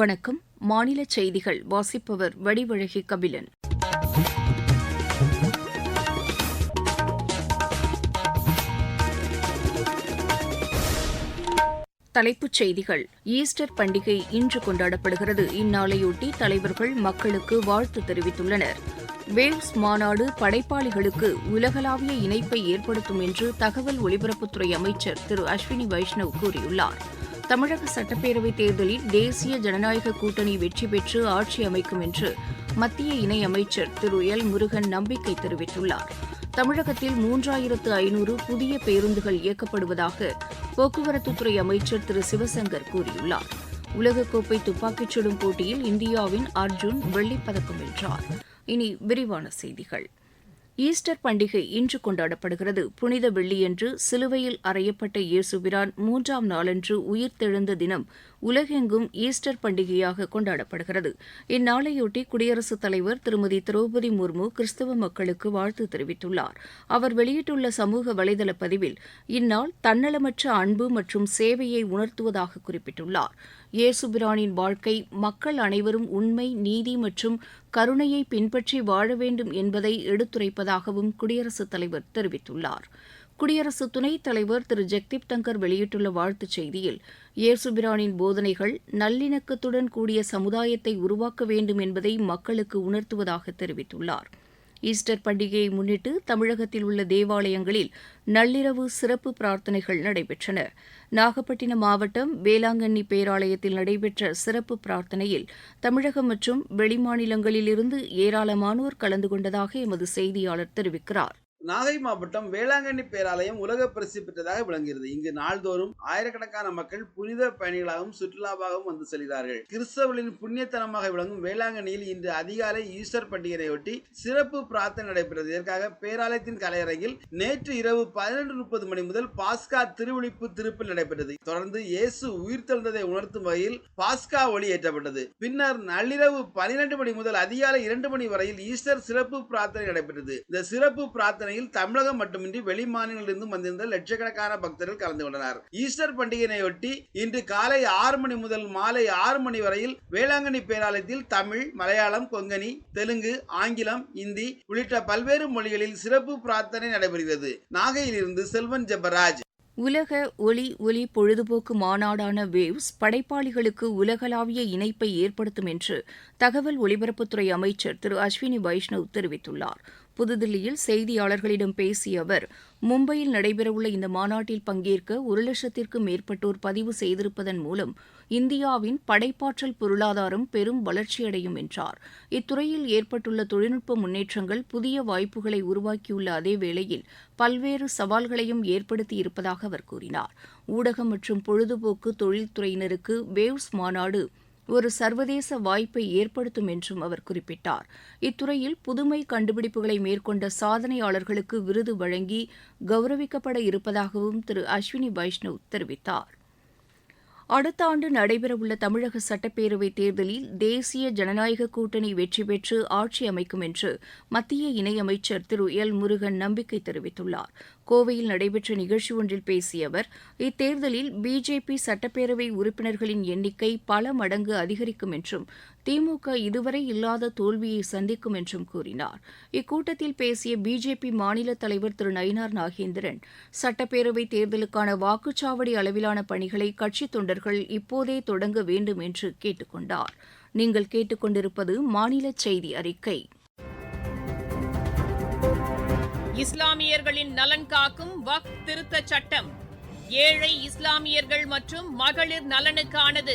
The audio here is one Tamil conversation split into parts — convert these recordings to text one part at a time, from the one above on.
வணக்கம். மாநில செய்திகள் வாசிப்பவர் வடிவழகி கபிலன். தலைப்புச் செய்திகள். ஈஸ்டர் பண்டிகை இன்று கொண்டாடப்படுகிறது. இந்நாளையொட்டி தலைவர்கள் மக்களுக்கு வாழ்த்து தெரிவித்துள்ளனர். வேவ்ஸ் மாநாடு படைப்பாளிகளுக்கு உலகளாவிய இணைப்பை ஏற்படுத்தும் என்று தகவல் ஒலிபரப்புத்துறை அமைச்சர் திரு அஸ்வினி வைஷ்ணவ் கூறியுள்ளார். தமிழக சட்டப்பேரவைத் தேர்தலில் தேசிய ஜனநாயக கூட்டணி வெற்றி பெற்று ஆட்சி அமைக்கும் என்று மத்திய இணையமைச்சர் திரு எல் முருகன் நம்பிக்கை தெரிவித்துள்ளார். தமிழகத்தில் மூன்றாயிரத்து ஐநூறு புதிய பேருந்துகள் இயக்கப்படுவதாக போக்குவரத்துத்துறை அமைச்சர் திரு சிவசங்கர் கூறியுள்ளார். உலகக்கோப்பை துப்பாக்கிச் சுடும் போட்டியில் இந்தியாவின் அர்ஜுன் வெள்ளிப்பதக்கம் வென்றார். இனி விரிவான செய்திகள். ஈஸ்டர் பண்டிகை இன்று கொண்டாடப்படுகிறது. புனித வெள்ளியன்று சிலுவையில் அறையப்பட்ட இயேசுபிரான் மூன்றாம் நாளன்று உயிர்த்தெழுந்த தினம் உலகெங்கும் ஈஸ்டர் பண்டிகையாக கொண்டாடப்படுகிறது. இந்நாளையொட்டி குடியரசுத் தலைவர் திருமதி திரௌபதி முர்மு கிறிஸ்தவ மக்களுக்கு வாழ்த்து தெரிவித்துள்ளார். அவர் வெளியிட்டுள்ள சமூக வலைதள பதிவில் இந்நாள் தன்னலமற்ற அன்பு மற்றும் சேவையை உணர்த்துவதாக குறிப்பிட்டுள்ளார். இயேசுபிரானின் வாழ்க்கை மக்கள் அனைவரும் உண்மை நீதி மற்றும் கருணையை பின்பற்றி வாழ வேண்டும் என்பதை எடுத்துரைப்பதாகவும் குடியரசுத் தலைவர் தெரிவித்துள்ளார். குடியரசு துணைத் தலைவர் திரு. ஜெக்தீப் தங்கர் வெளியிட்டுள்ள வாழ்த்துச் செய்தியில் இயேசுபிரானின் போதனைகள் நல்லிணக்கத்துடன் கூடிய சமுதாயத்தை உருவாக்க வேண்டும் என்பதை மக்களுக்கு உணர்த்துவதாக தெரிவித்துள்ளார். ஈஸ்டர் பண்டிகையை முன்னிட்டு தமிழகத்தில் உள்ள தேவாலயங்களில் நள்ளிரவு சிறப்பு பிரார்த்தனைகள் நடைபெற்றன. நாகப்பட்டினம் மாவட்டம் வேளாங்கண்ணி பேராலயத்தில் நடைபெற்ற சிறப்பு பிரார்த்தனையில் தமிழகம் மற்றும் வெளிமாநிலங்களிலிருந்து ஏராளமானோர் கலந்து கொண்டதாக எமது செய்தியாளர் தெரிவிக்கிறார். நாகை மாவட்டம் வேளாங்கண்ணி பேராலயம் உலக பிரசித்தி பெற்றதாக விளங்குகிறது. இங்கு நாள்தோறும் ஆயிரக்கணக்கான மக்கள் புனித பயணிகளாகவும் சுற்றுலாவாகவும் வந்து செல்கிறார்கள். கிறிஸ்தவர்களின் புண்ணியத்தனமாக விளங்கும் வேளாங்கண்ணியில் இன்று அதிகாலை ஈஸ்டர் பண்டிகையொட்டி சிறப்பு பிரார்த்தனை நடைபெற்றது. இதற்காக பேராலயத்தின் கலையரங்கில் நேற்று இரவு பதினொன்று முப்பது மணி முதல் பாஸ்கா திருவிழிப்பு திருப்பில் நடைபெற்றது. தொடர்ந்து இயேசு உயிர்த்தெழுந்ததை உணர்த்தும் வகையில் பாஸ்கா ஒளி ஏற்றப்பட்டது. பின்னர் நள்ளிரவு பனிரெண்டு மணி முதல் அதிகாலை இரண்டு மணி வரையில் ஈஸ்டர் சிறப்பு பிரார்த்தனை நடைபெற்றது. இந்த சிறப்பு பிரார்த்தனை பிரார்த்தனையில் தமிழகம் மட்டுமின்றி வெளி மாநிலங்களிலிருந்தும் வந்திருந்த லட்சக்கணக்கான பக்தர்கள் கலந்து கொண்டனர். ஈஸ்டர் பண்டிகையினையொட்டி இன்று காலை ஆறு மணி முதல் மாலை ஆறு மணி வரையில் வேளாங்கண்ணி பேராலயத்தில் தமிழ் மலையாளம் கொங்கணி தெலுங்கு ஆங்கிலம் இந்தி உள்ளிட்ட பல்வேறு மொழிகளில் சிறப்பு பிரார்த்தனை நடைபெறுகிறது. நாகையிலிருந்து செல்வன் ஜெபராஜ். உலக ஒளி ஒலி பொழுதுபோக்கு மாநாடான வேவ்ஸ் படைப்பாளிகளுக்கு உலகளாவிய இணைப்பை ஏற்படுத்தும் என்று தகவல் ஒலிபரப்புத்துறை அமைச்சர் திரு அஸ்வினி வைஷ்ணவ் தெரிவித்துள்ளார். புதுதில்லியில் செய்தியாளர்களிடம் பேசிய அவர் மும்பையில் நடைபெறவுள்ள இந்த மாநாட்டில் பங்கேற்க ஒரு லட்சத்திற்கும் மேற்பட்டோர் பதிவு செய்திருப்பதன் மூலம் இந்தியாவின் படைப்பாற்றல் பொருளாதாரம் பெரும் வளர்ச்சியடையும் என்றார். இத்துறையில் ஏற்பட்டுள்ள தொழில்நுட்ப முன்னேற்றங்கள் புதிய வாய்ப்புகளை உருவாக்கியுள்ள அதே வேளையில் பல்வேறு சவால்களையும் ஏற்படுத்தி இருப்பதாக அவர் கூறினார். ஊடகம் மற்றும் பொழுதுபோக்கு தொழில்துறையினருக்கு வேவ்ஸ் மாநாடு ஒரு சர்வதேச வாய்ப்பை ஏற்படுத்தும் என்றும் அவர் குறிப்பிட்டார். இத்துறையில் புதுமை கண்டுபிடிப்புகளை மேற்கொண்ட சாதனையாளர்களுக்கு விருது வழங்கி கௌரவிக்கப்பட இருப்பதாகவும் திரு அஸ்வினி வைஷ்ணவ் தெரிவித்தார். அடுத்த ஆண்டு நடைபெறவுள்ள தமிழக சட்டப்பேரவைத் தேர்தலில் தேசிய ஜனநாயக கூட்டணி வெற்றி பெற்று ஆட்சி அமைக்கும் என்று மத்திய இணையமைச்சர் திரு எல் முருகன் நம்பிக்கை தெரிவித்துள்ளார். கோவையில் நடைபெற்ற நிகழ்ச்சி ஒன்றில் பேசிய அவர் இத்தேர்தலில் பிஜேபி சட்டப்பேரவை உறுப்பினர்களின் எண்ணிக்கை பல மடங்கு அதிகரிக்கும் என்றும் திமுக இதுவரை இல்லாத தோல்வியை சந்திக்கும் என்றும் கூறினார். இக்கூட்டத்தில் பேசிய பிஜேபி மாநில தலைவர் திரு நயினார் நாகேந்திரன் சட்டப்பேரவை தேர்தலுக்கான வாக்குச்சாவடி அளவிலான பணிகளை கட்சித் தொண்டர்கள் இப்போதே தொடங்க வேண்டும் என்று கேட்டுக்கொண்டார் நீங்கள் கேட்டுக்கொண்டிருப்பது மாநில செய்தி அறிக்கை. இஸ்லாமியர்களின் நலன் காக்கும் வக் திருத்தச் சட்டம். ஏழை இஸ்லாமியர்கள் மற்றும் மகளிர் நலனுக்கானது.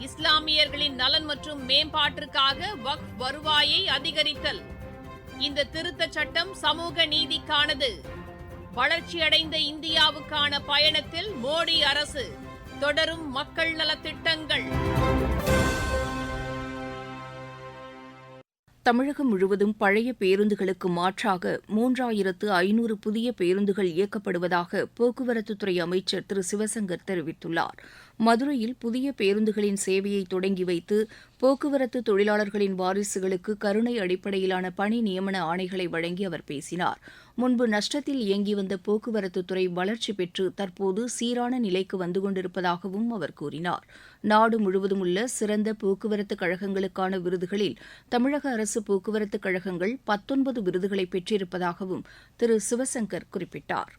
இஸ்லாமியர்களின் நலன் மற்றும் மேம்பாட்டிற்காக வக் வருவாயை அதிகரித்தல். இந்த திருத்த சட்டம் சமூக நீதிக்கானது. வளர்ச்சியடைந்த இந்தியாவுக்கான பயணத்தில் மோடி அரசு தொடரும் மக்கள் நலத்திட்டங்கள். தமிழகம் முழுவதும் பழைய பேருந்துகளுக்கு மாற்றாக மூன்றாயிரத்து ஐநூறு புதிய பேருந்துகள் இயக்கப்படுவதாக போக்குவரத்துத்துறை அமைச்சர் திரு சிவசங்கர் தெரிவித்துள்ளார். மதுரையில் புதிய பேருந்துகளின் சேவையை தொடங்கி வைத்து போக்குவரத்து தொழிலாளர்களின் வாரிசுகளுக்கு கருணை அடிப்படையிலான பணி நியமன ஆணைகளை வழங்கி அவர் பேசினார். முன்பு நஷ்டத்தில் இயங்கி வந்த போக்குவரத்து துறை வளர்ச்சி பெற்று தற்போது சீரான நிலைக்கு வந்து கொண்டிருப்பதாகவும் அவர் கூறினார். நாடு முழுவதும் உள்ள சிறந்த போக்குவரத்து கழகங்களுக்கான விருதுகளில் தமிழக அரசு போக்குவரத்து கழகங்கள் பத்தொன்பது விருதுகளை பெற்றிருப்பதாகவும் திரு சிவசங்கர் குறிப்பிட்டார்.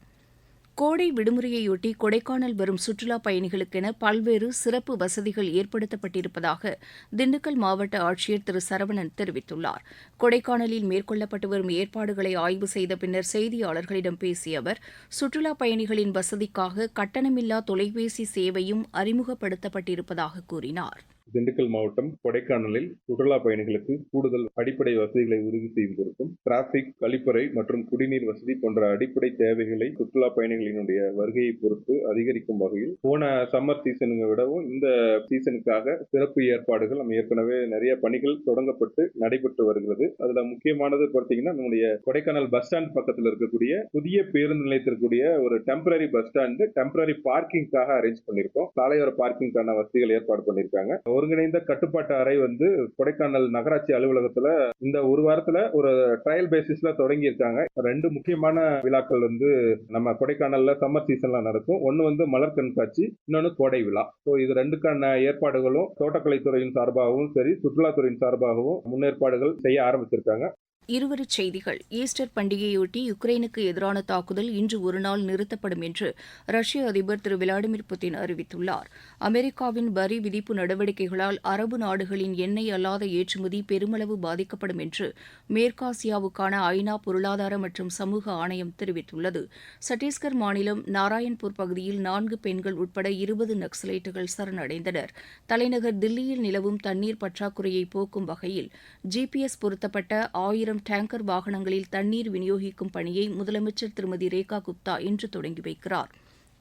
கோடை விடுமுறையொட்டி கொடைக்கானல் வரும் சுற்றுலாப் பயணிகளுக்கென பல்வேறு சிறப்பு வசதிகள் ஏற்படுத்தப்பட்டிருப்பதாக திண்டுக்கல் மாவட்ட ஆட்சியர் திரு. சரவணன் தெரிவித்துள்ளார். கொடைக்கானலில் மேற்கொள்ளப்பட்டு வரும் ஏற்பாடுகளை ஆய்வு செய்த பின்னர் செய்தியாளர்களிடம் பேசிய அவர் சுற்றுலாப் பயணிகளின் வசதிக்காக கட்டணமில்லா தொலைபேசி சேவையும் அறிமுகப்படுத்தப்பட்டிருப்பதாக கூறினார். திண்டுக்கல் மாவட்டம் கொடைக்கானலில் சுற்றுலா பயணிகளுக்கு கூடுதல் அடிப்படை வசதிகளை உறுதி செய்வதற்கும் டிராபிக் கழிப்பறை மற்றும் குடிநீர் வசதி போன்ற அடிப்படை தேவைகளை சுற்றுலா பயணிகளினுடைய வருகையை பொறுத்து அதிகரிக்கும் வகையில் போன சம்மர் சீசனுங்க விடவும் இந்த சீசனுக்காக சிறப்பு ஏற்பாடுகள் நம்ம ஏற்கனவே நிறைய பணிகள் தொடங்கப்பட்டு நடைபெற்று வருகிறது. அதுல முக்கியமானது பார்த்தீங்கன்னா நம்முடைய கொடைக்கானல் பஸ் ஸ்டாண்ட் பக்கத்தில் இருக்கக்கூடிய புதிய பேருந்து நிலையத்திற்குரிய ஒரு டெம்பரரி பஸ் ஸ்டாண்டு டெம்பரரி பார்க்கிங்காக அரேஞ்ச் பண்ணியிருக்கோம். சாலையோர பார்க்கிங்கான வசதிகள் ஏற்பாடு பண்ணியிருக்காங்க. ஒருங்கிணைந்த கட்டுப்பாட்டு அறை வந்து கொடைக்கானல் நகராட்சி அலுவலகத்துல இந்த ஒரு வாரத்துல ஒரு ட்ரையல் பேசிஸ்ல தொடங்கி இருக்காங்க ரெண்டு முக்கியமான விழாக்கள் வந்து நம்ம கொடைக்கானல்ல சம்மர் சீசன்ல நடக்கும். ஒன்னு வந்து மலர் கண்காட்சி இன்னொன்னு கோடை விழா. ஸோ இது ரெண்டுக்கான ஏற்பாடுகளும் தோட்டக்கலைத்துறையின் சார்பாகவும் சரி சுற்றுலாத்துறையின் சார்பாகவும் முன்னேற்பாடுகள் செய்ய ஆரம்பிச்சிருக்காங்க. இருவரிச் செய்திகள். ஈஸ்டர் பண்டிகையொட்டி யுக்ரைனுக்கு எதிரான தாக்குதல் இன்று ஒருநாள் நிறுத்தப்படும் என்று ரஷ்ய அதிபர் திரு விளாடிமிர் புட்டின் அறிவித்துள்ளார். அமெரிக்காவின் வரி விதிப்பு நடவடிக்கைகளால் அரபு நாடுகளின் எண்ணெய் அல்லாத ஏற்றுமதி பெருமளவு பாதிக்கப்படும் என்று மேற்காசியாவுக்கான ஐநா பொருளாதார மற்றும் சமூக ஆணையம் தெரிவித்துள்ளது. சத்தீஸ்கர் மாநிலம் நாராயண்பூர் பகுதியில் நான்கு பெண்கள் உட்பட இருபது நக்சலைட்டுகள் சரணடைந்தனர். தலைநகர் தில்லியில் நிலவும் தண்ணீர் பற்றாக்குறையை போக்கும் வகையில் ஜிபிஎஸ் பொருத்தப்பட்ட ஆயிரம் டேங்கர் வாகனங்களில் தண்ணீர் விநியோகிக்கும் பணியை முதலமைச்சர் திருமதி ரேகா குப்தா இன்று தொடங்கி வைக்கிறார்.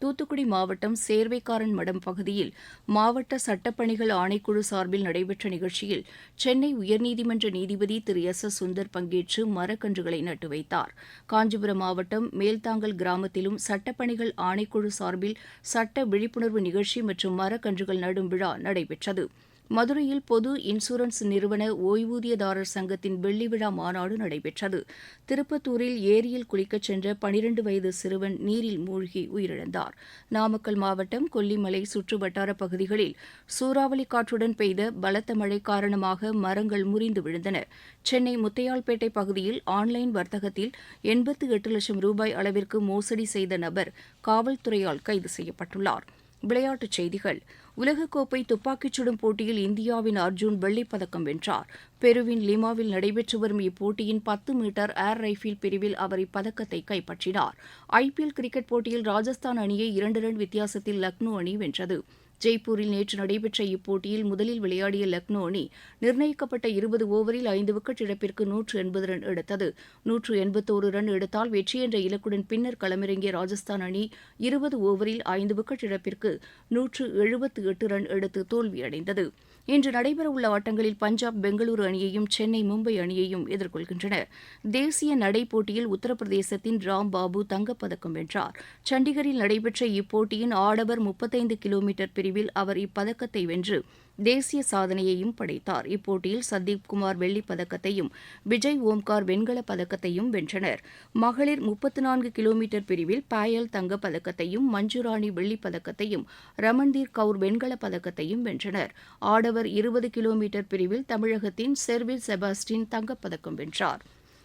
தூத்துக்குடி மாவட்டம் சேர்வைக்காரன் மடம் பகுதியில் மாவட்ட சட்டப்பணிகள் ஆணைக்குழு சார்பில் நடைபெற்ற நிகழ்ச்சியில் சென்னை உயர்நீதிமன்ற நீதிபதி திரு. எஸ். எஸ். சுந்தர் பங்கேற்று மரக்கன்றுகளை நட்டு வைத்தார். காஞ்சிபுரம் மாவட்டம் மேல்தாங்கல் கிராமத்திலும் சட்டப்பணிகள் ஆணைக்குழு சார்பில் சட்ட விழிப்புணர்வு நிகழ்ச்சி மற்றும் மரக்கன்றுகள் நடும் விழா நடைபெற்றது. மதுரையில் பொது இன்சூரன்ஸ் நிறுவன ஓய்வூதியதாரர் சங்கத்தின் வெள்ளி விழா மாநாடு நடைபெற்றது. திருப்பத்தூரில் ஏரியில் குளிக்கச் சென்ற பனிரண்டு வயது சிறுவன் நீரில் மூழ்கி உயிரிழந்தார். நாமக்கல் மாவட்டம் கொல்லிமலை சுற்றுவட்டார பகுதிகளில் சூறாவளி காற்றுடன் பெய்த பலத்த மழை காரணமாக மரங்கள் முறிந்து விழுந்தன. சென்னை முத்தையால்பேட்டை பகுதியில் ஆன்லைன் வர்த்தகத்தில் எண்பத்து எட்டு லட்சம் ரூபாய் அளவிற்கு மோசடி செய்த நபர் காவல்துறையால் கைது செய்யப்பட்டுள்ளார். விளையாட்டுச் செய்திகள். உலகக்கோப்பை துப்பாக்கிச் சுடும் போட்டியில் இந்தியாவின் அர்ஜுன் வெள்ளிப்பதக்கம் வென்றார். பெருவின் லிமாவில் நடைபெற்று வரும் இப்போட்டியின் பத்து மீட்டர் ஏர் ரைஃபிள் பிரிவில் அவர் இப்பதக்கத்தை கைப்பற்றினார். ஐபிஎல் கிரிக்கெட் போட்டியில் ராஜஸ்தான் அணியை இரண்டு ரன் வித்தியாசத்தில் லக்னோ அணி வென்றது. ஜெய்ப்பூரில் நேற்று நடைபெற்ற இப்போட்டியில் முதலில் விளையாடிய லக்னோ அணி நிர்ணயிக்கப்பட்ட இருபது ஓவரில் ஐந்து விக்கெட் இழப்பிற்கு நூற்று எண்பது ரன் எடுத்தது. நூற்று எண்பத்தோரு ரன் எடுத்தால் வெற்றி என்ற இலக்குடன் பின்னர் களமிறங்கிய ராஜஸ்தான் அணி இருபது ஓவரில் ஐந்து விக்கெட் இழப்பிற்கு நூற்று எழுபத்து எட்டு ரன் எடுத்து தோல்வியடைந்தது. இன்று நடைபெறவுள்ள ஆட்டங்களில் பஞ்சாப் பெங்களூரு அணியையும் சென்னை மும்பை அணியையும் எதிர்கொள்கின்றன. தேசிய நடை போட்டியில் உத்தரப்பிரதேசத்தின் ராம் பாபு தங்கப்பதக்கம் வென்றார். சண்டிகரில் நடைபெற்ற இப்போட்டியின் ஆடவர் முப்பத்தைந்து கிலோமீட்டர் பிரிவில் அவர் இப்பதக்கத்தை வென்று தேசிய சாதனையையும் படைத்தார். இப்போட்டியில் சந்தீப் குமார் வெள்ளிப் பதக்கத்தையும் விஜய் ஓம்கார் வெண்கலப் பதக்கத்தையும் வென்றனர். மகளிர் முப்பத்து நான்கு கிலோமீட்டர் பிரிவில் பாயல் தங்கப் பதக்கத்தையும் மஞ்சுராணி வெள்ளிப் பதக்கத்தையும் ரமன்தீர் கவுர் வெண்கலப் பதக்கத்தையும் வென்றனர். ஆடவர் இருபது கிலோமீட்டர் பிரிவில் தமிழகத்தின் செர்வில் செபாஸ்டின் தங்கப்பதக்கம் வென்றார்.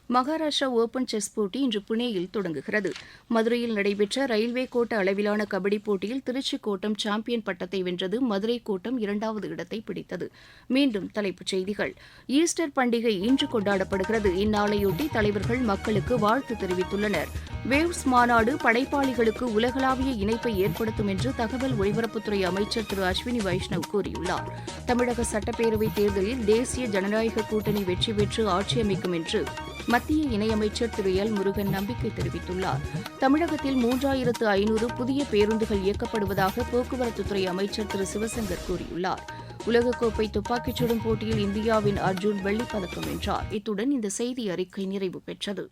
மகாராஷ்டிரா ஓபன் செஸ் போட்டி இன்று புனேயில் தொடங்குகிறது. மதுரையில் நடைபெற்ற ரயில்வே கோட்ட அளவிலான கபடி போட்டியில் திருச்சி கோட்டம் சாம்பியன் பட்டத்தை வென்றது மதுரை கோட்டம் இரண்டாவது இடத்தை பிடித்தது. மீண்டும் தலைப்புச் செய்திகள். ஈஸ்டர் பண்டிகை இன்று கொண்டாடப்படுகிறது. இந்நாளையொட்டி தலைவர்கள் மக்களுக்கு வாழ்த்து தெரிவித்துள்ளனர். வேவ்ஸ் மாநாடு படைப்பாளிகளுக்கு உலகளாவிய இணைப்பை ஏற்படுத்தும் என்று தகவல் ஒலிபரப்புத்துறை அமைச்சர் திரு அஸ்வினி வைஷ்ணவ் கூறியுள்ளார். தமிழக சட்டப்பேரவைத் தேர்தலில் தேசிய ஜனநாயக கூட்டணி வெற்றி பெற்று ஆட்சியமைக்கும் என்று மத்திய இணையமைச்சர் திரு எல் முருகன் நம்பிக்கை தெரிவித்துள்ளார். தமிழகத்தில் மூன்றாயிரத்து ஐநூறு புதிய பேருந்துகள் இயக்கப்படுவதாக போக்குவரத்துத்துறை அமைச்சர் திரு சிவசங்கர் கூறியுள்ளார். உலகக்கோப்பை துப்பாக்கிச் சுடும் போட்டியில் இந்தியாவின் அர்ஜுன் வெள்ளிப்பதக்கம் வென்றார். இத்துடன் இந்த செய்தி அறிக்கை நிறைவு பெற்றது.